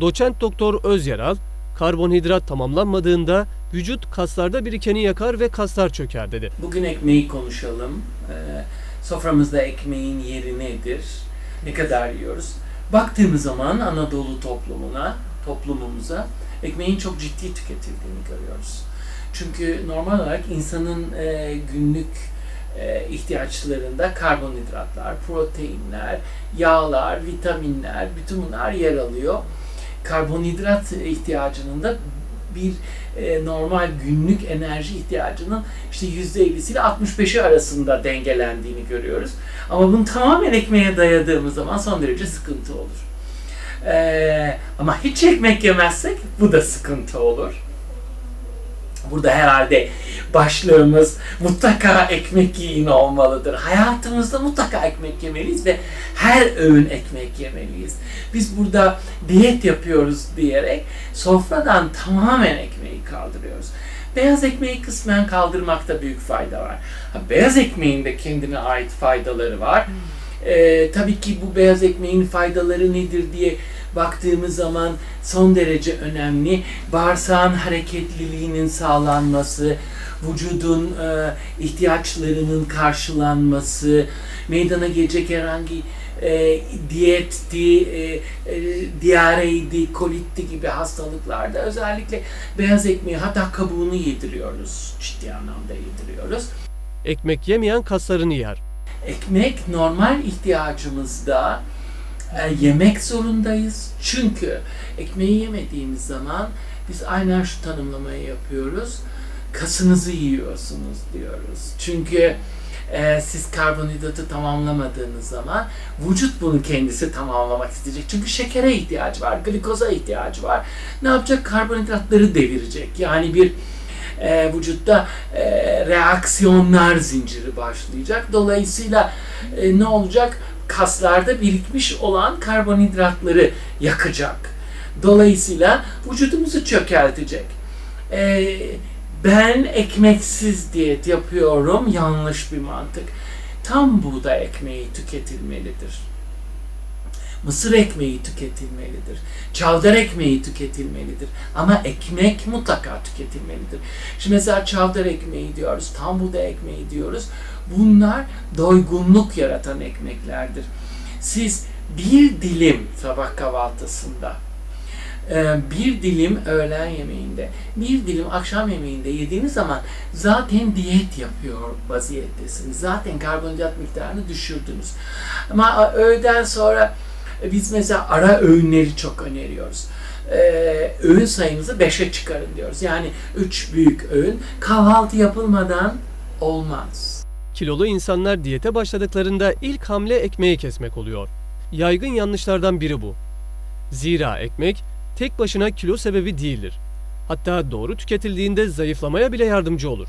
Doçent Doktor Özyaral, karbonhidrat tamamlanmadığında vücut kaslarda birikeni yakar ve kaslar çöker dedi. Bugün ekmeği konuşalım. Ee, soframızda ekmeğin yeri nedir? Ne kadar yiyoruz? Baktığımız zaman Anadolu toplumuna, toplumumuza ekmeğin çok ciddi tüketildiğini görüyoruz. Çünkü normal olarak insanın e, günlük e, ihtiyaçlarında karbonhidratlar, proteinler, yağlar, vitaminler, bütün bunlar yer alıyor. Karbonhidrat ihtiyacının da bir e, normal günlük enerji ihtiyacının işte %50'si ile 65'i arasında dengelendiğini görüyoruz. Ama bunu tamamen ekmeğe dayadığımız zaman son derece sıkıntı olur. E, ama hiç ekmek yemezsek bu da sıkıntı olur. Burada herhalde başlığımız mutlaka ekmek yiyin olmalıdır. Hayatımızda mutlaka ekmek yemeliyiz ve her öğün ekmek yemeliyiz. Biz burada diyet yapıyoruz diyerek sofradan tamamen ekmeği kaldırıyoruz. Beyaz ekmeği kısmen kaldırmakta büyük fayda var. Beyaz ekmeğin de kendine ait faydaları var. Ee, tabii ki bu beyaz ekmeğin faydaları nedir diye baktığımız zaman son derece önemli. Bağırsağın hareketliliğinin sağlanması, vücudun e, ihtiyaçlarının karşılanması, meydana gelecek herhangi e, diyetti, e, e, diyareydi, kolitti gibi hastalıklarda özellikle beyaz ekmeği hatta kabuğunu yediriyoruz. Ciddi anlamda yediriyoruz. Ekmek yemeyen kaslarını yer. Ekmek normal ihtiyacımızda e, yemek zorundayız. Çünkü ekmeği yemediğimiz zaman biz aynen şu tanımlamayı yapıyoruz. Kasınızı yiyorsunuz diyoruz. Çünkü e, siz karbonhidratı tamamlamadığınız zaman vücut bunu kendisi tamamlamak isteyecek. Çünkü şekere ihtiyacı var, glikoza ihtiyacı var. Ne yapacak? Karbonhidratları devirecek. Yani bir e, vücutta e, reaksiyonlar zinciri başlayacak. Dolayısıyla e, ne olacak? Kaslarda birikmiş olan karbonhidratları yakacak. Dolayısıyla vücudumuzu çökeltecek. E, ben ekmeksiz diyet yapıyorum yanlış bir mantık. Tam buğday ekmeği tüketilmelidir. Mısır ekmeği tüketilmelidir. Çavdar ekmeği tüketilmelidir. Ama ekmek mutlaka tüketilmelidir. Şimdi mesela çavdar ekmeği diyoruz, tam buğday ekmeği diyoruz. Bunlar doygunluk yaratan ekmeklerdir. Siz bir dilim sabah kahvaltısında, e, bir dilim öğlen yemeğinde, bir dilim akşam yemeğinde yediğiniz zaman zaten diyet yapıyor vaziyettesiniz. Zaten karbonhidrat miktarını düşürdünüz. Ama öğleden sonra biz mesela ara öğünleri çok öneriyoruz. Ee, öğün sayımızı 5'e çıkarın diyoruz. Yani 3 büyük öğün kahvaltı yapılmadan olmaz. Kilolu insanlar diyete başladıklarında ilk hamle ekmeği kesmek oluyor. Yaygın yanlışlardan biri bu. Zira ekmek tek başına kilo sebebi değildir. Hatta doğru tüketildiğinde zayıflamaya bile yardımcı olur.